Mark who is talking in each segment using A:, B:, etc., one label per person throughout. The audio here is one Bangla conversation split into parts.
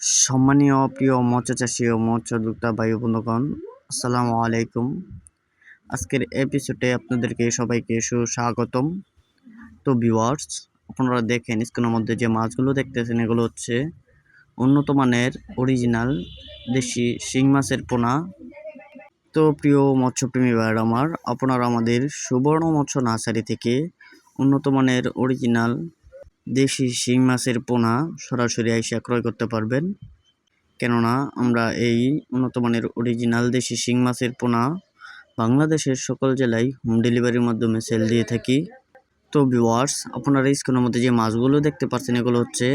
A: সম্মানীয় প্রিয় মৎস্য চাষী ও মৎস্য উদ্যোক্তা ভাই বন্ধুগণ, আসসালামু আলাইকুম। আজকের এপিসোডে আপনাদেরকে সবাইকে সুস্বাগতম। তো ভিউয়ার্স আপনারা দেখেন স্ক্রিনের মধ্যে যে মাছগুলো দেখতেছেন, এগুলো হচ্ছে উন্নত মানের অরিজিনাল দেশি শিং মাছের পোনা। তো প্রিয় মৎস্যপ্রেমী ভাইয়ের আমার, আপনারা আমাদের সুবর্ণ মৎস্য নার্সারি থেকে উন্নত মানের অরিজিনাল দেশি শিং মাছের পোনা সরাসরি এসে ক্রয় করতে পারবেন। কেননা, আমরা এই উন্নত মানের অরিজিনাল দেশি শিং মাছের পোনা বাংলাদেশের সকল জেলায় হোম ডেলিভারির মাধ্যমে সেল দিয়ে থাকি। তো ভিওয়ার্স আপনারা স্ক্রিনের মধ্যে যে মাছগুলো দেখতে পাচ্ছেন, এগুলো হচ্ছে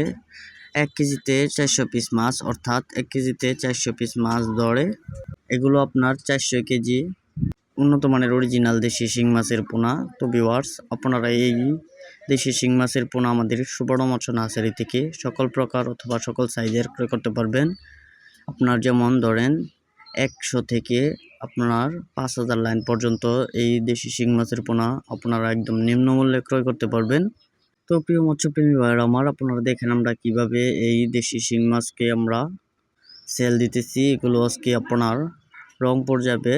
A: এক কেজিতে চারশো পিস মাছ, অর্থাৎ এক কেজিতে চারশো পিস মাছ ধরে। এগুলো আপনার চারশো কেজি উন্নত মানের অরিজিনাল দেশি শিং মাছের পোনা। তো ভিওয়ার্স আপনারা এই দেশি শিং মাছের পোনা আমাদের সুবর্ণ মৎস্য নার্সারি থেকে সকল প্রকার অথবা সকল সাইজের ক্রয় করতে পারবেন। আপনার যেমন ধরেন একশো থেকে আপনার পাঁচ হাজার লাইন পর্যন্ত এই দেশি শিং মাছের পোনা আপনারা একদম নিম্নমূল্যে ক্রয় করতে পারবেন। তো প্রিয় মৎস্যপ্রেমী ভাইয়ের, আমার আপনারা দেখেন আমরা কীভাবে এই দেশি শিং মাছকে আমরা সেল দিতেছি। এগুলো আজকে আপনার রংপুর যাবে।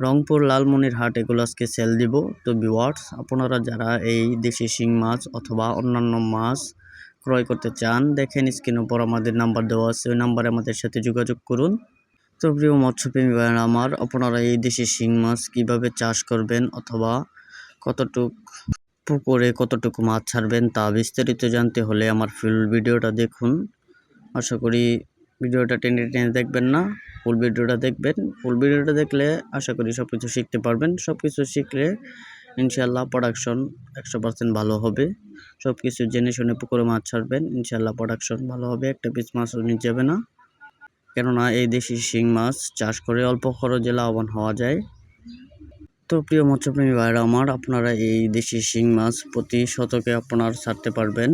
A: রংপুর লালমনিরহাট এগুলো আজকে সেল দিব। তো ভিওয়ার্স আপনারা যারা এই দেশি শিং মাছ অথবা অন্যান্য মাছ ক্রয় করতে চান, দেখেন স্ক্রিনের উপর আমাদের নাম্বার দেওয়া আছে, ওই নাম্বারে আমাদের সাথে যোগাযোগ করুন। তো প্রিয় মৎস্যপ্রেমী ভাইয়েরা আমার, আপনারা এই দেশি শিং মাছ কীভাবে চাষ করবেন অথবা কতটুক পুকুরে কতটুকু মাছ ছাড়বেন, তা বিস্তারিত জানতে হলে আমার ফুল ভিডিওটা দেখুন। আশা করি ভিডিওটা টেনে টেনে দেখবেন না। ফুল ভিডিওটা দেখবেন। ফুল ভিডিওটা দেখলে আশা করি সব কিছু শিখতে পারবেন। সব কিছু শিখলে ইনশাল্লাহ প্রোডাকশন একশো পার্সেন্ট ভালো হবে। সব কিছু জেনে শুনে পুকুরে মাছ ছাড়বেন ইনশাল্লাহ প্রোডাকশন ভালো হবে। একটা পিস মাছও নিয়ে যাবে না। কেননা এই দেশি শিং মাছ চাষ করে অল্প খরচে লাভবান হওয়া যায়। তো প্রিয় মৎস্যপ্রেমী ভাইরা আমার, আপনারা এই দেশি শিং মাছ প্রতি শতকে আপনার ছাড়তে পারবেন।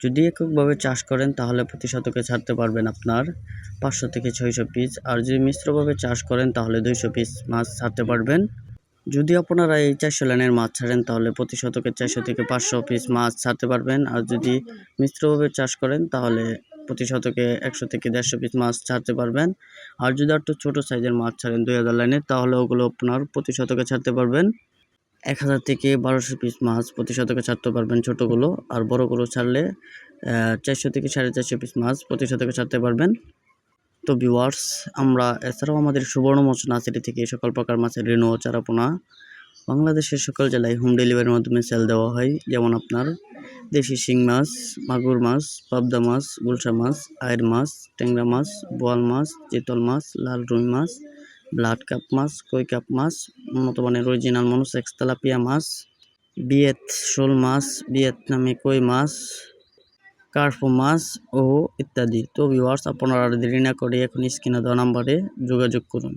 A: যদি এককভাবে চাষ করেন, তাহলে প্রতি শতকে ছাড়তে পারবেন আপনার পাঁচশো থেকে ছয়শো পিস। আর যদি মিশ্রভাবে চাষ করেন, তাহলে দুইশো পিস মাছ ছাড়তে পারবেন। যদি আপনারা এই চারশো লাইনের মাছ ছাড়েন, তাহলে প্রতি শতকে চারশো থেকে পাঁচশো পিস মাছ ছাড়তে পারবেন। আর যদি মিশ্রভাবে চাষ করেন, তাহলে প্রতি শতকে একশো থেকে দেড়শো পিস মাছ ছাড়তে পারবেন। আর যদি একটু ছোটো সাইজের মাছ ছাড়েন দুই হাজার লাইনের, তাহলে ওগুলো আপনার প্রতি শতকে ছাড়তে পারবেন। এক হাজার থেকে বারোশো পিস মাছ প্রতি শতকে ছাড়তে পারবেন ছোটোগুলো, আর বড়গুলো ছাড়লে চারশো থেকে সাড়ে চারশো পিস মাছ প্রতি শতকে ছাড়তে পারবেন। তো ভিওয়ার্স আমরা এছাড়াও আমাদের সুবর্ণ মৎস্য নার্সারি থেকে, সকল প্রকার মাছের ও চারাপোনা। বাংলাদেশের সকল জেলায় হোম ডেলিভারির মাধ্যমে সেল দেওয়া হয়, যেমন আপনার দেশি শিং মাছ, মাগুর মাছ, পাবদা মাছ, গুলশা মাছ আয়ের মাছ, ট্যাংরা মাছ, বোয়াল মাছ চিতল মাছ, লাল রুই মাছ ব্লাড কাপ মাছ, কই কাপ মাছ উন্নত মানের অরিজিনাল মানুষ তেলাপিয়া মাছ, বিয়েত শোল মাছ ভিয়েতনামি কই মাছ, কার্ফো মাছ, ও ইত্যাদি। তো ভিওয়ার্স আপনারা দেরি না করে এখন স্ক্রিনে দেওয়া নাম্বারে যোগাযোগ করুন।